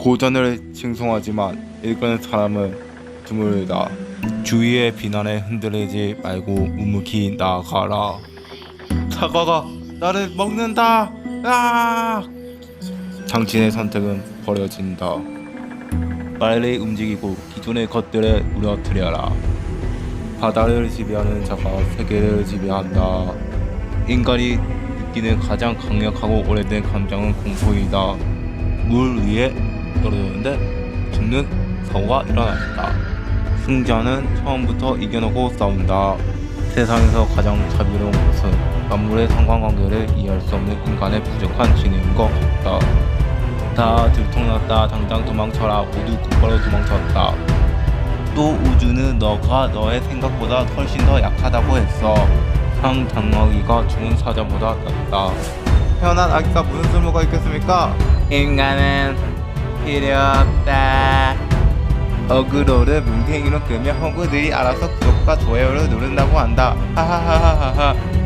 고전을 칭송하지만 읽는 사람은 드물다. 주위의 비난에 흔들리지 말고 묵묵히 나아가라. 사과가 나를 먹는다. 아! 당신의 선택은 버려진다. 빨리 움직이고 기존의 것들에 무너뜨려라. 바다를 지배하는 자가 세계를 지배한다. 인간이 느끼는 가장 강력하고 오래된 감정은 공포이다. 물 위에 떨어졌는데 죽는 사고가 일어났다. 승자는 처음부터 이겨놓고 싸운다. 세상에서 가장 자비로운 것은 만물의 상관관계를 이해할 수 없는 인간의 부족한 지능인 것 같다. 다 들통났다. 당장 도망쳐라. 모두 곧바로 도망쳤다. 또 우주는 너가 너의 생각보다 훨씬 더 약하다고 했어. 상당하기가 죽은 사자보다 낫다. 태어난 아기가 무슨 쓸모가 있겠습니까? 인간은 필요 없다. 어그로를 뭉탱이로 끄면 허구들이 알아서 구독과 좋아요를 누른다고 한다. 하하하하하.